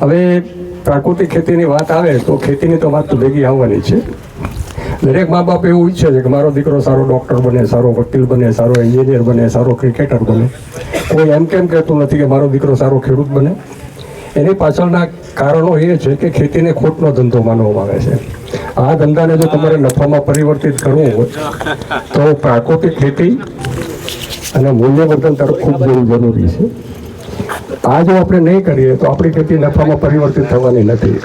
હવે પ્રાકૃતિક ખેતીની વાત આવે તો ખેતીની તો વાત તો ભેગી આવવાની છે. દરેક મા બાપ એવું ઈચ્છે છે કે મારો દીકરો સારો ડૉક્ટર બને, સારો વકીલ બને, સારો એન્જિનિયર બને, સારો ક્રિકેટર બને. કોઈ એમ કેમ કહેતું નથી કે મારો દીકરો સારો ખેડૂત બને. એની પાછળના કારણો એ છે કે ખેતીને ખોટનો ધંધો માનવામાં આવે છે. આ ધંધાને જો તમારે નફામાં પરિવર્તિત કરવું હોય, તો પ્રાકૃતિક ખેતી અને મૂલ્યવર્ધન તરફ ખૂબ જરૂરી છે. આ જો આપણે નહીં કરીએ તો આપણી ખેતી નફામાં પરિવર્તિત થવાની નથી.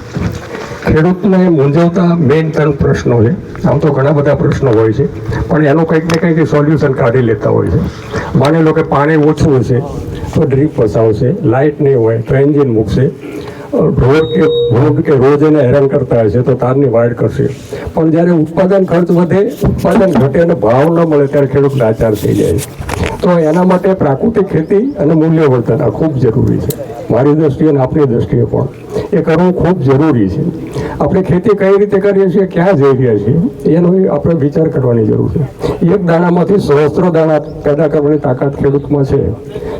ખેડૂતને મૂંઝવતા મેઇન ત્રણ પ્રશ્નો છે. આમ તો ઘણા બધા પ્રશ્નો હોય છે. પણ એનું કંઈક ને કંઈક સોલ્યુશન કાઢી લેતા હોય છે. માની લો કે પાણી ઓછું હશે, તો ડ્રીપ વસાવશે લાઇટ નહીં હોય, તો એન્જિન મૂકશે. રોડ કે રોડ કે રોજ એને હેરાન કરતા હશે, તો તારની વાડ કરશે. પણ જ્યારે ઉત્પાદન ખર્ચ વધે, ઉત્પાદન ઘટે અને ભાવ ન મળે, ત્યારે ખેડૂત લાચાર થઈ જાય છે. તો એના માટે પ્રાકૃતિક ખેતી અને મૂલ્યવર્ધન આ ખૂબ જરૂરી છે. મારી દ્રષ્ટિએ અને આપણી દ્રષ્ટિએ પણ. એ કરવું ખૂબ જરૂરી છે. આપણે ખેતી કઈ રીતે કરીએ છીએ, ક્યાં જઈ રહ્યા છીએ, એનો આપણે વિચાર કરવાની જરૂર છે. એક દાણામાંથી સહસ્ત્રો દાણા પેદા કરવાની તાકાત ખેડૂતમાં છે.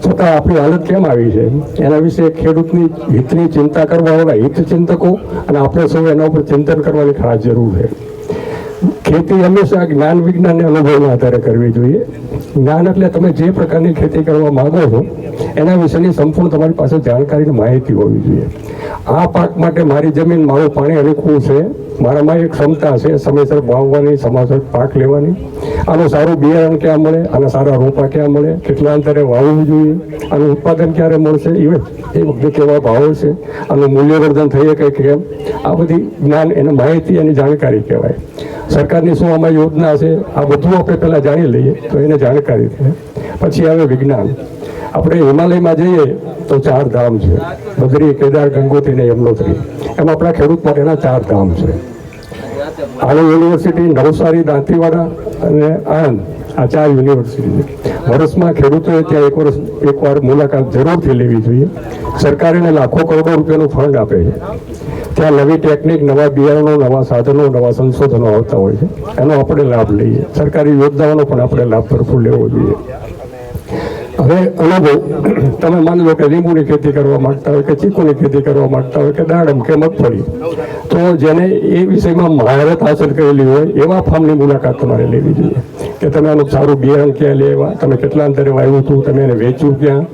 છતાં આપણી હાલત કેમ આવી છે? એના વિશે ખેડૂતની હિતની ચિંતા કરવાવાળા હિત ચિંતકો અને આપણે સૌ એના ઉપર ચિંતન કરવાની ખાસ જરૂર છે. ખેતી હંમેશા જ્ઞાન વિજ્ઞાનને અનુભવના આધારે કરવી જોઈએ. જ્ઞાન એટલે તમે જે પ્રકારની ખેતી કરવા માંગો છો, એના વિશેની સંપૂર્ણ તમારી પાસે જાણકારીની માહિતી હોવી જોઈએ. આ પાક માટે મારી જમીન, મારું પાણી અનુકૂળ છે. મારામાં એક ક્ષમતા છે, સમયસર વાવવાની, સમયસર પાક લેવાની. આનું સારું બિયારણ ક્યાં મળે, આના સારા રોપા ક્યાં મળે, કેટલા અંતરે વાવવું જોઈએ, આનું ઉત્પાદન ક્યારે મળશે એ એ વખતે કેવા ભાવો છે, આનું મૂલ્યવર્ધન થઈ શકે કેમ, આ બધી જ્ઞાન, એને માહિતી અને જાણકારી કહેવાય. સરકારની શું આમાં યોજના છે? આ બધું આપણે પહેલાં જાણી લઈએ, તો એને જાણકારી થાય પછી આવે વિજ્ઞાન. આપણે હિમાલયમાં જઈએ, તો ચાર ધામ છે. બદ્રી, કેદાર, ગંગોત્રી ને યમનોત્રી. એમાં આપણા ખેડૂત માટેના ચાર ધામ છે. આણંદ યુનિવર્સિટી, નવસારી, દાંતીવાડા અને આણંદ. આ ચાર યુનિવર્સિટી છે. વર્ષમાં ખેડૂતોએ ત્યાં એક વર્ષ એકવાર મુલાકાત જરૂરથી લેવી જોઈએ. સરકાર એને લાખો કરોડો રૂપિયાનું ફંડ આપે છે. ત્યાં નવી ટેકનિક નવા બિયારણો, નવા સાધનો, નવા સંશોધનો આવતા હોય છે. એનો આપણે લાભ લઈએ. સરકારી યોજનાઓનો પણ આપણે લાભ ભરપૂર લેવો જોઈએ. હવે અનુભવ. તમે માની લો કે લીંબુની ખેતી કરવા માંગતા હોય કે ચીકુની ખેતી કરવા માંગતા હોય કે દાડમ કે મગફળી, તો જેને એ વિષયમાં મહારત હાંસલ કરેલી હોય, એવા ફાર્મની મુલાકાત તમારે લેવી જોઈએ. કે તમે આનું સારું બિયારણ ક્યાં લેવા, તમે કેટલા અંતરે વાવ્યું હતું, તમે એને વેચ્યું ક્યાં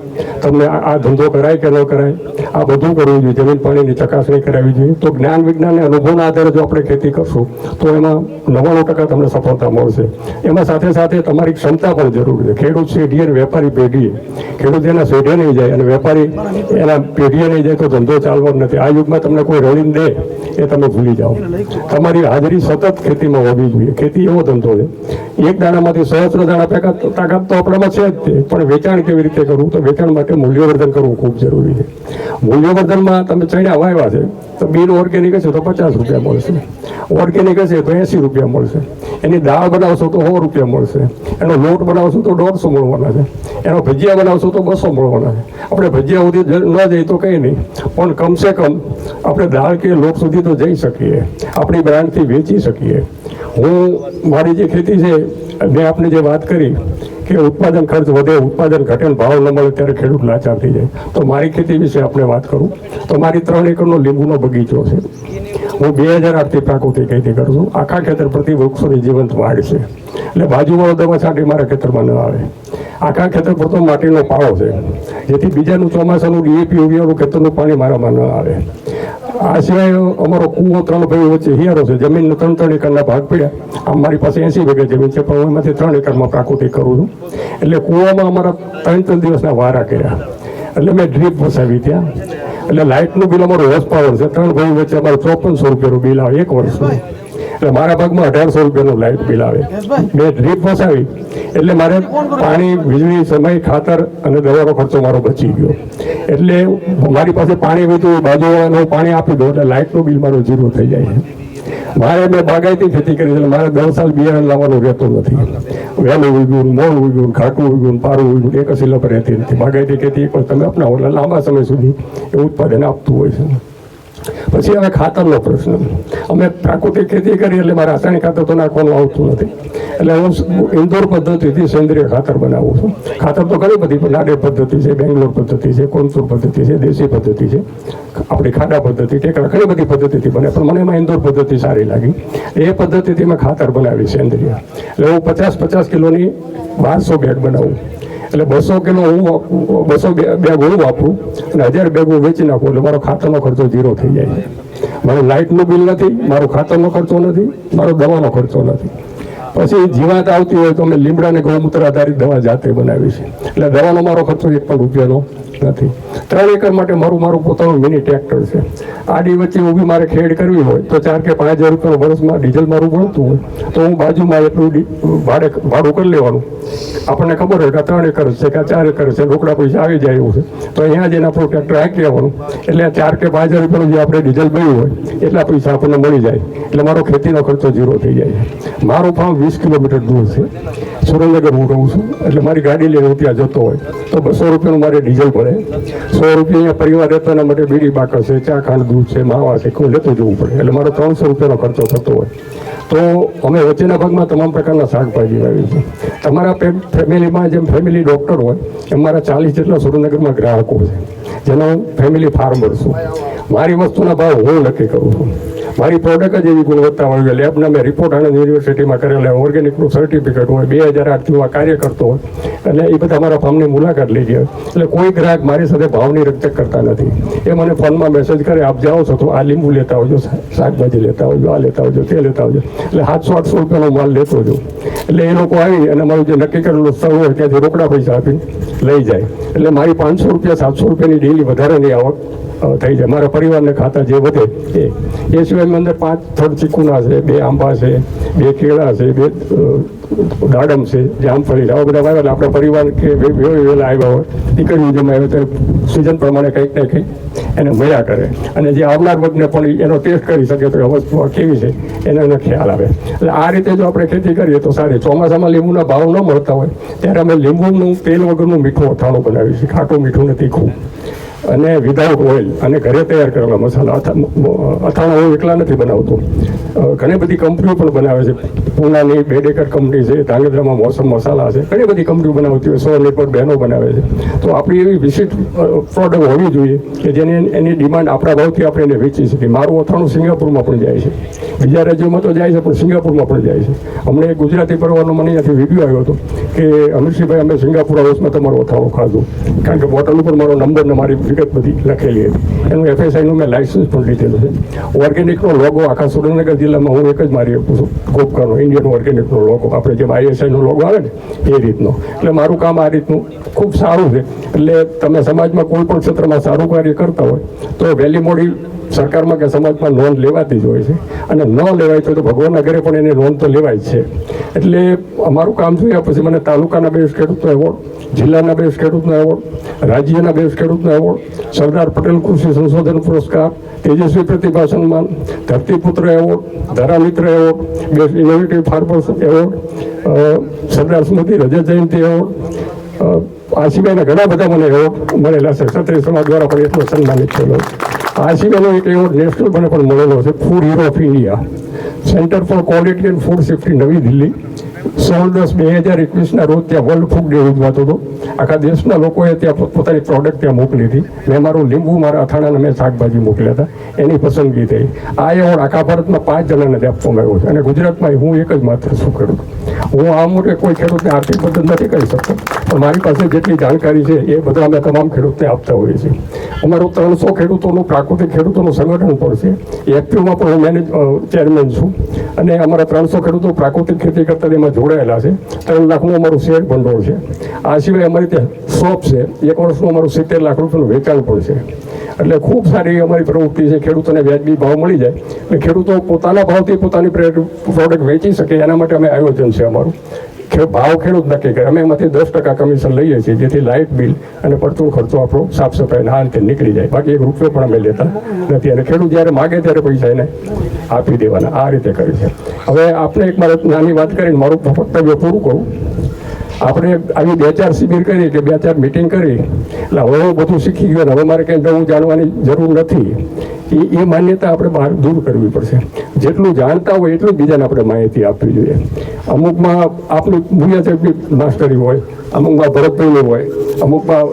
તમને આ ધંધો કરાય કે ન કરાય, આ બધું કરવું જોઈએ, જમીન પાણીની ચકાસણી કરાવવી જોઈએ. તો જ્ઞાન વિજ્ઞાન અને અનુભવના આધારે જો આપણે ખેતી કરશું, તો એમાં નવ્વાણું ટકા તમને સફળતા મળશે. એમાં સાથે સાથે તમારી ક્ષમતા પણ જરૂરી છે. ખેડૂત શેઢી અને વેપારી પેઢીએ. ખેડૂત એના શેઢે નહીં જાય અને વેપારી એના પેઢીએ નહીં જાય તો ધંધો ચાલવાનો નથી. આ યુગમાં તમને કોઈ રળીને દે, એ તમે ભૂલી જાઓ. તમારી હાજરી સતત ખેતીમાં હોવી જોઈએ. ખેતી એવો ધંધો છે. એક દાણામાંથી સહસ્ત્ર દાણા તાકાત તો આપણામાં છે જ તે. પણ વેચાણ કેવી રીતે કરવું? તો વેચાણ માટે મૂલ્યવર્ધન કરવું ખૂબ જરૂરી છે. મૂલ્યવર્ધનમાં તમે ચણ્યા વાવ્યા છે, તો બિન ઓર્ગેનિક હશે તો પચાસ રૂપિયા મળશે. ઓર્ગેનિક હશે તો એંસી રૂપિયા મળશે. એની દાળ બનાવશો તો સો રૂપિયા મળશે. એનો લોટ બનાવશો તો દોઢસો મળવાના છે. એનો ભજીયા બનાવશો તો બસો મળવાના છે. આપણે ભજીયા સુધી ન જઈએ તો કંઈ નહીં. પણ કમસે કમ આપણે દાળ કે લોટ સુધી તો જઈ શકીએ. આપણી બ્રાન્ડથી વેચી શકીએ. હું, મારી જે ખેતી છે, મેં આપને જે વાત કરી કે ઉત્પાદન ખર્ચ વધે, ઉત્પાદન ઘટે ભાવ ન મળે ત્યારે ખેડૂત લાચાર થઈ જાય. તો મારી ખેતી વિશે આપણે વાત કરું. તો મારી ત્રણ એકરનો લીંબુનો બગીચો છે. હું બે હજાર આઠથી પ્રાકૃતિક ખેતી કરું છું. આખા ખેતર પ્રતિ વૃક્ષોની જીવંત વાડ છે. એટલે બાજુવાળો દવા છાંટી મારા ખેતરમાં ન આવે. આખા ખેતર પૂરતો માટીનો પાળો છે. જેથી બીજાનું ચોમાસાનું, ડીએપી, ઉગિયાનું ખેતરનું પાણી મારામાં ન આવે. આ સિવાય અમારો કૂવો ત્રણ ભાઈ વચ્ચે હિયારો છે. જમીન ત્રણ ત્રણ એકરના ભાગ પડ્યા. આમ મારી પાસે એસી વીઘા જમીન છે, પણ એમાંથી ત્રણ એકરમાં પ્રાકૃતિક કરું છું. એટલે કૂવામાં અમારા ત્રણ ત્રણ દિવસના વારા કર્યા. એટલે મેં ડ્રીપ વસાવી ત્યાં. એટલે લાઇટનું બિલ અમારું હોસ પાવર છે. ત્રણ ભાઈ વચ્ચે અમારું ચોપનસો રૂપિયાનું બિલ આવે એક વર્ષનું. એટલે મારા ભાગમાં અઢારસો રૂપિયાનું લાઇટ બિલ આવે. મેં ડ્રીપ વસાવી. એટલે મારે પાણી વીજળી સમય ખાતર અને દવાનો ખર્ચો મારો બચી ગયો. એટલે મારી પાસે પાણી વધ્યું બાજુવાળાને પાણી આપી દો એટલે લાઇટનું બિલ મારું ઝીરો થઈ જાય મારે મેં બાગાયતી ખેતી કરી છે એટલે મારે દર સાલ બિયારણ લાવવાનું રહેતું નથી. વહેલું ઉગ્યું મોડું ઉગ્યું ઘાટું ઉગ્યું પારું ઉગ્યું એક સિલો પર રહેતી નથી. બાગાયતી ખેતી પણ તમે અપનાવો એટલે લાંબા સમય સુધી એ ઉત્પાદન આપતું હોય છે. પછી હવે ખાતરનો પ્રશ્ન. અમે પ્રાકૃતિક ખેતી કરી એટલે મારે રાસાયણિક ખાતર તો નાખવાનું આવતું નથી. એટલે હું ઇન્દોર પદ્ધતિથી સેન્દ્રિય ખાતર બનાવું છું. ખાતર તો ઘણી બધી પણ પદ્ધતિ છે, બેંગ્લોર પદ્ધતિ છે, કોનસુર પદ્ધતિ છે, દેશી પદ્ધતિ છે. આપણી ખાડા પદ્ધતિ, ટેકરા ઘણી બધી પદ્ધતિથી બને, પણ મને એમાં ઇન્દોર પદ્ધતિ સારી લાગી. એ પદ્ધતિથી મેં ખાતર બનાવી સેન્દ્રિય. એટલે હું પચાસ પચાસ કિલોની બારસો બેગ બનાવું. એટલે બસો કિલો હું બસો બેગ હું વાપરું અને હજાર બેગ હું વેચી નાખું એટલે મારો ખાતરનો ખર્ચો ઝીરો થઈ જાય. છે મારે લાઇટનું બિલ નથી, મારો ખાતરનો ખર્ચો નથી, મારો દવાનો ખર્ચો નથી. પછી જીવાત આવતી હોય તો અમે લીમડા અને ગૌમૂત્ર આધારિત દવા જાતે બનાવી છે એટલે દવાનો મારો ખર્ચો એક પણ રૂપિયાનો નથી. ત્રણ એકર માટે મારું મારું પોતાનું મિની ટ્રેક્ટર છે. આડી વચ્ચે ઊભી મારે ખેડ કરવી હોય તો ચાર કે પાંચ હજાર રૂપિયા વર્ષમાં ડીઝલ મારું ભણતું હોય તો હું બાજુમાં એટલું ભાડે ભાડું કરી લેવાનું. આપણને ખબર હોય કે ત્રણ એકર છે, કે ચાર એકર છે રોકડા પૈસા આવી જાય એવું છે. તો અહીંયા જઈને આપણું ટ્રેક્ટર હાંકી આવવાનું એટલે ચાર કે પાંચ હજાર રૂપિયાનું જે આપણે ડીઝલ ભર્યું હોય, એટલા પૈસા આપણને મળી જાય. એટલે મારો ખેતીનો ખર્ચો ઝીરો થઈ જાય મારો ફાર્મ વીસ કિલોમીટર દૂર છે. સુરેન્દ્રનગર હું રહું છું. એટલે મારી ગાડી લઈને હું ત્યાં જતો હોય તો બસો રૂપિયાનું મારે ડીઝલ પડે. સો રૂપિયા પરિવાર રહેતાના માટે બીડી બાકર છે, ચા ખાંડ દૂધ છે, માવા છે, કોઈ લેતું જવું પડે. એટલે મારો ત્રણસો રૂપિયાનો ખર્ચો થતો હોય. તો અમે વચ્ચેના ભાગમાં તમામ પ્રકારના શાકભાજી વાવી છે તમારા ફેમિલીમાં જેમ ફેમિલી ડૉક્ટર હોય, એમ મારા ચાલીસ જેટલા સુરેન્દ્રનગરમાં ગ્રાહકો છે. જેનો ફેમિલી ફાર્મર છું. મારી વસ્તુના ભાવ હું નક્કી કરું છું. મારી પ્રોડક્ટ જ એવી ગુણવત્તા હોય. લેબના મેં રિપોર્ટ આણંદ યુનિવર્સિટીમાં કરેલા ઓર્ગેનિકનું સર્ટિફિકેટ હોય. બે હજાર આઠથી હું આ કાર્ય કરતો હોય. એટલે એ બધા મારા ફાર્મની મુલાકાત લઈ ગયા. એટલે કોઈ ગ્રાહક મારી સાથે ભાવની રક્ષક કરતા નથી. એ મને ફોનમાં મેસેજ કરે, આપ જાઓ છો તો આ લીંબુ લેતા આવજો શાકભાજી લેતા આવજો, આ લેતા આવજો, તે લેતા આવજો. એટલે સાતસો, આઠસો રૂપિયાનો માલ લેતો જો એટલે એ લોકો આવી અને મારું જે નક્કી કરેલું સ્થળ હોય ત્યાંથી રોકડા પૈસા આપી લઈ જાય. એટલે મારી પાંચસો રૂપિયા, સાતસો રૂપિયાની ડેલી વધારાની આવક થઈ જાય. મારા પરિવારને ખાતા જે વધે એ. એ સિવાય અંદર પાંચ થડ ચીકુના છે, બે આંબા છે, બે કેળા છે, બે દાડમ છે જામફળી આવા બધા વાવ્યા આપણા પરિવાર કે વહેલા આવ્યા હોય, દીકરીઓ જેમ આવ્યો ત્યારે સિઝન પ્રમાણે કંઈક ને કંઈક એને મળ્યા કરે. અને જે આવનાર વર્ગને પણ એનો ટેસ્ટ કરી શકે તો વસ્તુ કેવી છે, એનો એને ખ્યાલ આવે. એટલે આ રીતે જો આપણે ખેતી કરીએ તો સારી. ચોમાસામાં લીંબુના ભાવ ન મળતા હોય, ત્યારે અમે લીંબુનું, તેલ વગરનું મીઠું અથાણું બનાવીએ છીએ. ખાટું મીઠું ને તીખું અને વિધાઉટ ઓઇલ અને ઘરે તૈયાર કરેલા મસાલા. અથાણા હું એકલા નથી બનાવતો. ઘણી બધી કંપનીઓ પણ બનાવે છે. પૂનાની બેડેકર કંપની છે, ધાંગધ્રામાં મોસમ મસાલા છે. ઘણી બધી કંપનીઓ બનાવતી હોય સો સ્વનિર્ભર બહેનો બનાવે છે. તો આપણી એવી વિશિષ્ટ પ્રોડક્ટ હોવી જોઈએ કે જેની એની ડિમાન્ડ આપણા ભાવથી આપણે એને વેચી શકીએ. મારું અથાણું સિંગાપુરમાં પણ જાય છે. બીજા રાજ્યોમાં તો જાય છે, પણ સિંગાપુરમાં પણ જાય છે. અમને ગુજરાતી પરવાનો મને અહીંયાથી વીડિયો આવ્યો હતો કે અમીરસિંહભાઈ અમે સિંગાપુર હાઉસમાં તમારું અથાણું ખાધું. કારણ કે બોટલ ઉપર મારો નંબર ને મારી વિગત બધી લખેલી હતી. એનું એફએસઆઈનું મેં લાઇસન્સ પણ લીધેલું છે. ઓર્ગેનિકનો લોગો આખા સુરેન્દ્રનગર જિલ્લામાં હું એક જ મારી આપું છું ગોપકાનો ઇન્ડિયન ઓર્ગેનિકનો લોગો આપણે જેમ આઈએસઆઈનો લોગો આવે ને, એ રીતનો. એટલે મારું કામ આ રીતનું ખૂબ સારું છે. એટલે તમે સમાજમાં કોઈ પણ ક્ષેત્રમાં સારું કાર્ય કરતા હોય, તો વહેલી મોડી સરકારમાં કે સમાજમાં નોંધ લેવાતી જ હોય છે. અને ન લેવાય તો ભગવાન ઘરે પણ એની નોંધ તો લેવાય જ છે. એટલે અમારું કામ જોયા પછી મને તાલુકાના બેસ્ટ ખેડૂતનો એવોર્ડ જિલ્લાના બેસ્ટ ખેડૂતનો એવોર્ડ રાજ્યના બેસ્ટ ખેડૂતનો એવોર્ડ સરદાર પટેલ કૃષિ સંશોધન પુરસ્કાર, તેજસ્વી પ્રતિભા સન્માન, ધરતીપુત્ર award, ધરામિત્ર award best innovative farmers award સરદાર સ્મૃતિ રજત જયંતિ એવોર્ડ આ સિવાયના ઘણા બધા મને એવોર્ડ મળેલા છે. ક્ષત્રિય સમાજ દ્વારા પણ એટલો સન્માનિત થયેલો આ સિવાયનો એક એવોર્ડ નેશનલ મને પણ મળેલો છે, food hero of India. Centre for quality and food safety, નવી દિલ્હી. સોળ દસ બે હજાર એકવીસના રોજ ત્યાં વર્લ્ડ ફૂડ ડે ઉજવાતો હતો. આખા દેશના લોકોએ ત્યાં પોત- પોતાની પ્રોડક્ટ ત્યાં મોકલી હતી. મેં મારું લીંબુ, મારા અથાણાને મેં શાકભાજી મોકલ્યા હતા. એની પસંદગી થઈ. આ એવોર્ડ આખા ભારતમાં પાંચ જણાને જ આપવામાં આવ્યો છે. અને ગુજરાતમાં હું એક જ માત્ર છું ખેડૂત. હું આ મોટે કોઈ ખેડૂતને આર્થિક મદદ નથી કરી શકતો. પણ મારી પાસે જેટલી જાણકારી છે, એ બધા અમે તમામ ખેડૂતને આપતા હોઈએ છીએ. અમારું ત્રણસો ખેડૂતોનું પ્રાકૃતિક ખેડૂતોનું સંગઠન પણ છે. એફપીઓમાં પણ હું મેનેજ ચેરમેન છું. અને અમારા ત્રણસો ખેડૂતો પ્રાકૃતિક ખેતી કરતા એમાં જોડાયેલા છે. ત્રણ લાખનું અમારું શેર ભંડોળ છે. આ સિવાય અમારી ત્યાં શોપ છે. એક વર્ષનું અમારું સિત્તેર લાખ રૂપિયાનું વેચાણ પણ છે. એટલે ખૂબ સારી અમારી પ્રવૃત્તિ છે. ખેડૂતોને વ્યાજબી ભાવ મળી જાય. અને ખેડૂતો પોતાના ભાવથી પોતાની પ્રોડક્ટ વેચી શકે. એના માટે અમે આયોજન છે અમારું. ભાવ ખેડૂત નક્કી કરે. અમે એમાંથી દસ ટકા કમિશન લઈએ છીએ, જેથી લાઇટ બિલ અને પડતું ખર્ચો આપણો સાફ સફાઈ ના અંતે નીકળી જાય. બાકી એક રૂપિયો પણ અમે લેતા નથી. અને ખેડૂત જ્યારે માગે ત્યારે પૈસા એને આપી દેવાના. આ રીતે કરે છે. હવે આપણે એક મારે નાની વાત કરીને, મારું વક્તવ્ય પૂરું કરું. આપણે આવી બે ચાર શિબિર કરી કે બે ચાર મિટિંગ કરી. એટલે હવે હું બધું શીખી ગયો હવે મારે કંઈ નવું જાણવાની જરૂર નથી. એ એ માન્યતા આપણે બહાર દૂર કરવી પડશે. જેટલું જાણતા હોય એટલું જ બીજાને આપણે માહિતી આપવી જોઈએ. અમુકમાં આપણી છે માસ્ટરી હોય અમુકમાં ભરતભાઈની હોય, અમુકમાં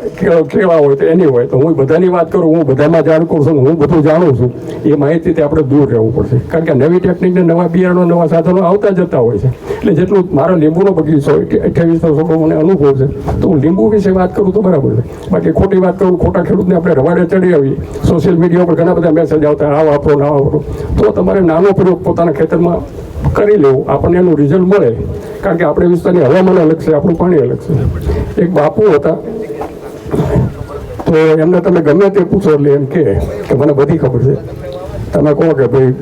કેળા હોય તો એની હોય. તો હું બધાની વાત કરું, હું બધામાં જાણ કરું છું, હું બધું જાણું છું. એ માહિતીથી આપણે દૂર રહેવું પડશે. કારણ કે નવી ટેકનિકને નવા બિયારણો, નવા સાધનો આવતા જતા હોય છે. એટલે જેટલું મારો લીંબુનો બગીચો અઠ્યાવીસ વર્ષનો મને અનુભવ છે, તો હું લીંબુ વિશે વાત કરું તો બરાબર છે. બાકી ખોટી વાત કરું, ખોટા ખેડૂતને આપણે રવાડે ચડી આવી સોશિયલ મીડિયા પર ઘણા બધા મેસેજ આવતા, આ વાપરો ના વાપરો. તો તમારે નાનો પ્રયોગ પોતાના ખેતરમાં કરી લેવું. આપણને એનું રિઝલ્ટ મળે. કારણ કે આપણે વિસ્તારની હવામાન અલગ છે, આપણું પાણી અલગ છે. એક બાપુ હતા, તો એમને તમે ગમે તે પૂછો એટલે એમ કે મને બધી ખબર છે. તમે કહો કે ભાઈ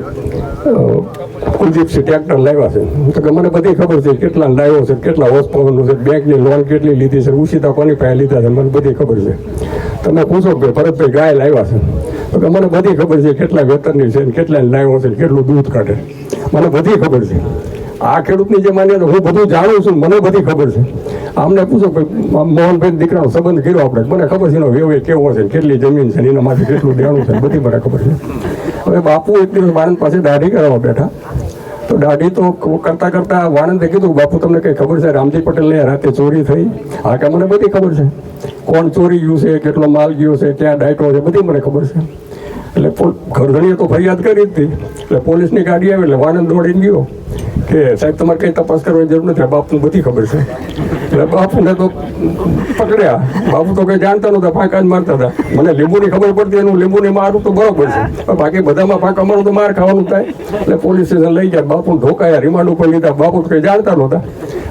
કુલદીપસિંહ ટ્રેક્ટર લાવ્યા છે. તો કે મને બધી ખબર છે, કેટલા લાવ્યો છે, કેટલા હોસ પાવરનું છે બેંકની લોન કેટલી લીધી છે ઉછીતા કોની પાસે લીધા છે, મને બધી ખબર છે. તમે પૂછો કે ભરતભાઈ, ગાય લાવ્યા છે. તો મને બધી ખબર છે કેટલા વેતનની છે ને કેટલા લાવ્યો છે કેટલું દૂધ કાઢે. મને બધી ખબર છે. આ ખેડૂતની જે માન્યતા હું બધું જાણું છું મને બધી ખબર છે. આમને પૂછો કે મોહનભાઈ દીકરાનો સંબંધ કર્યો આપણે? મને ખબર છે એનો વ્યવહાર કેવો છે કેટલી જમીન છે એના માટે કેટલું દેણું છે બધી મને ખબર છે. હવે બાપુ એક દિવસ વાણંદ પાસે દાઢી કરવા બેઠા. તો દાઢી તો કરતા કરતા વાણંદે કીધું, બાપુ, તમને કઈ ખબર છે? રામજી પટેલને રાતે ચોરી થઈ. હા, કે મને બધી ખબર છે. કોણ ચોરી ગયું છે, કેટલો માલ ગયો છે, ક્યાં ડાયટો છે, બધી મને ખબર છે. એટલે ઘરઘણીએ તો ફરિયાદ કરી હતી. એટલે પોલીસની ગાડી આવી, એટલે વાણંદ દોડીને ગયો. કે સાહેબ, તમારે કઈ તપાસ કરવાની જરૂર નથી. બાપુ બધી ખબર છે. એટલે બાપુને તો પકડ્યા. બાપુ તો કઈ જાણતા નહોતા, ફાંકા જ મારતા હતા. મને લીંબુની ખબર પડતી, એનું લીંબુને મારું તો બરોબર છે. બાકી બધામાં ફાંકા મારું તો માર ખાવાનું થાય. એટલે પોલીસ સ્ટેશન લઈ ગયા બાપુ ઢોકાયા રિમાન્ડ ઉપર લીધા. બાપુ તો કઈ જાણતા નહોતા.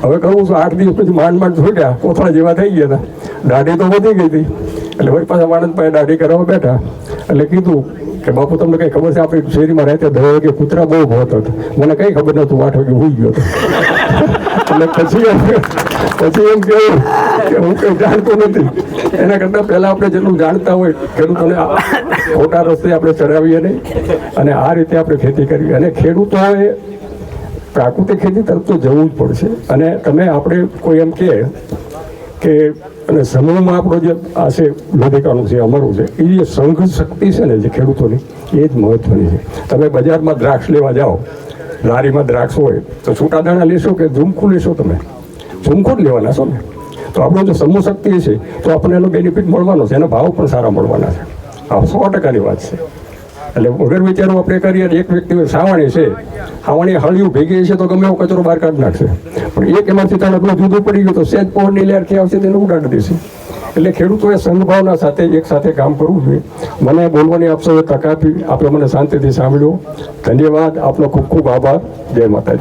હવે કરવું છું, આઠ દિવસ પછી માંડ માંડ છૂટ્યા. કોથળા જેવા થઈ ગયા હતા. દાઢી તો વધી ગઈ હતી. એટલે વળી પાછા વાણંદ પાસે દાઢી કરવા બેઠા. એટલે કીધું કે બાપુ, તમને કઈ ખબર છે? આપણે શેરીમાં રહેતા દસ વાગે કૂતરા બહુ ભોત હતા. મને કઈ ખબર નતું આઠ વાગે હોઈ ગયો હતો. એટલે પછી પછી એમ કેવું કે હું કઈ જાણતો નથી. એના કરતાં પહેલાં આપણે જેટલું જાણતા હોય ખેડૂતોને ખોટા રસ્તે આપણે ચડાવીએ નહીં. અને આ રીતે આપણે ખેતી કરવી અને ખેડૂતોએ પ્રાકૃતિક ખેતી તરફ તો જવું જ પડશે. અને તમે આપણે કોઈ એમ કહે કે અને સમૂહમાં આપણો જે આ છે લોધિકાનું છે, અમારું છે. એ જે સંઘ શક્તિ છે ને જે ખેડૂતોની, એ જ મહત્વની છે. તમે બજારમાં દ્રાક્ષ લેવા જાઓ, લારીમાં દ્રાક્ષ હોય, તો છૂટા દાણા લેશો કે ઝુમખું લેશો તમે? ઝુમખું જ લેવાના છો ને? તો આપણો જે સમૂહ શક્તિ છે, તો આપણને એનો બેનિફિટ મળવાનો છે, એના ભાવ પણ સારા મળવાના છે. આ સો ટકાની વાત છે. એટલે વગર વિચારો આપણે કરીએ એક વ્યક્તિ સાવાણી છે સાવાણી હળિયું ભેગી છે તો ગમે એવો કચરો બહાર કાઢી નાખશે. પણ એક એમાંથી તારે એટલું જુદું પડી ગયું તો સેજ લહેર ક્યાં આવશે તેને ઉડાડી દેશે. એટલે ખેડૂતોએ સંભાવના સાથે એક સાથે કામ કરવું જોઈએ. મને બોલવાની આપશો તક આપી આપણે મને શાંતિથી સાંભળ્યો. ધન્યવાદ. આપનો ખૂબ ખૂબ આભાર. જય માતાજી.